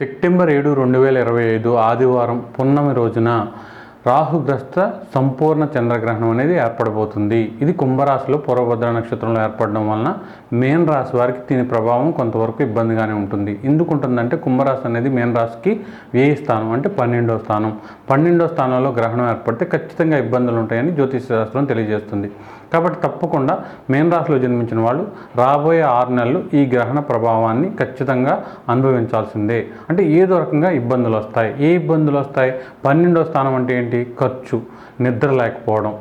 September ఏడు రెండు వేల ఇరవై ఐదు ఆదివారం పున్నమి రోజున రాహుగ్రస్త సంపూర్ణ చంద్రగ్రహణం అనేది ఏర్పడబోతుంది. ఇది కుంభరాశిలో పూర్వభద్ర నక్షత్రంలో ఏర్పడడం వలన మేన్ రాశి వారికి దీని ప్రభావం కొంతవరకు ఇబ్బందిగానే ఉంటుంది. ఎందుకు ఉంటుందంటే కుంభరాశి అనేది మేన్ రాశికి వ్యయ స్థానం అంటే పన్నెండో స్థానం. పన్నెండో స్థానంలో గ్రహణం ఏర్పడితే ఖచ్చితంగా ఇబ్బందులు ఉంటాయని జ్యోతిష శాస్త్రం తెలియజేస్తుంది. కాబట్టి తప్పకుండా మేన్ రాశిలో జన్మించిన వాళ్ళు రాబోయే ఆరు నెలలు ఈ గ్రహణ ప్రభావాన్ని ఖచ్చితంగా అనుభవించాల్సిందే. అంటే ఏదో రకంగా ఇబ్బందులు వస్తాయి. ఏ ఇబ్బందులు వస్తాయి? పన్నెండో స్థానం అంటే ఏంటి? ఖర్చు నిద్ర లేకపోవడం.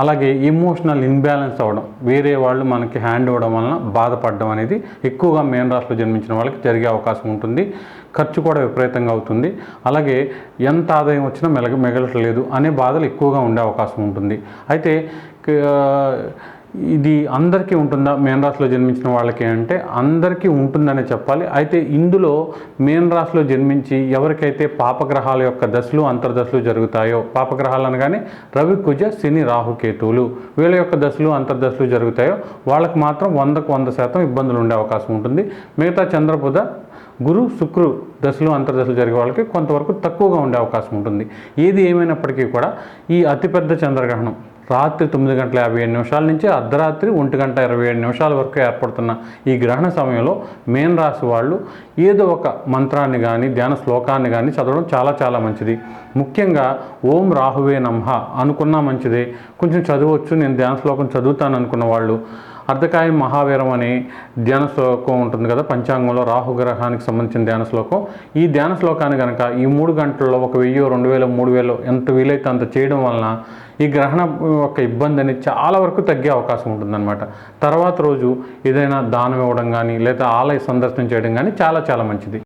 అలాగే ఎమోషనల్ ఇన్బ్యాలెన్స్ అవ్వడం వేరే వాళ్ళు మనకి హ్యాండ్ ఇవ్వడం వలన బాధపడడం అనేది ఎక్కువగా మేన్ రాశిలో జన్మించిన వాళ్ళకి జరిగే అవకాశం ఉంటుంది. ఖర్చు కూడా విపరీతంగా అవుతుంది. అలాగే ఎంత ఆదాయం వచ్చినా మెలగ మిగలట్లేదు అనే బాధలు ఎక్కువగా ఉండే అవకాశం ఉంటుంది. అయితే ఇది అందరికీ ఉంటుందా? మేన్ రాశిలో జన్మించిన వాళ్ళకి అంటే అందరికీ ఉంటుందనే చెప్పాలి. అయితే ఇందులో మేన్ రాశిలో జన్మించి ఎవరికైతే పాపగ్రహాల యొక్క దశలు అంతర్దశలు జరుగుతాయో పాపగ్రహాలు అనగానే రవి కుజ శని రాహుకేతువులు వీళ్ళ యొక్క దశలు అంతర్దశలు జరుగుతాయో వాళ్ళకి మాత్రం వందకు వంద శాతం ఇబ్బందులు ఉండే అవకాశం ఉంటుంది. మిగతా చంద్రబుధ గురు శుక్రు దశలు అంతర్దశలు జరిగే వాళ్ళకి కొంతవరకు తక్కువగా ఉండే అవకాశం ఉంటుంది. ఏది ఏమైనప్పటికీ కూడా ఈ అతిపెద్ద చంద్రగ్రహణం రాత్రి తొమ్మిది గంటల యాభై ఏడు నిమిషాల నుంచి అర్ధరాత్రి ఒంటి గంట ఇరవై ఏడు నిమిషాల వరకు ఏర్పడుతున్న ఈ గ్రహణ సమయంలో మేన్ రాశి వాళ్ళు ఏదో ఒక మంత్రాన్ని కానీ ధ్యాన శ్లోకాన్ని కానీ చదవడం చాలా చాలా మంచిది. ముఖ్యంగా ఓం రాహువే నమ్హ అనుకున్నా మంచిదే. కొంచెం చదవచ్చు నేను ధ్యాన శ్లోకం చదువుతాను అనుకున్న వాళ్ళు. అర్ధకాయం మహావీరం అనే ధ్యాన శ్లోకం ఉంటుంది కదా పంచాంగంలో రాహుగ్రహానికి సంబంధించిన ధ్యాన శ్లోకం. ఈ ధ్యాన శ్లోకాన్ని కనుక ఈ మూడు గంటల్లో ఒక వెయ్యి రెండు వేలు మూడు వేలు ఎంత వీలైతే అంత చేయడం వలన ఈ గ్రహణ యొక్క ఇబ్బంది అనేది చాలా వరకు తగ్గే అవకాశం ఉంటుందన్నమాట. తర్వాత రోజు ఏదైనా దానం ఇవ్వడం కానీ లేదా ఆలయ సందర్శనం చేయడం కానీ చాలా చాలా మంచిది.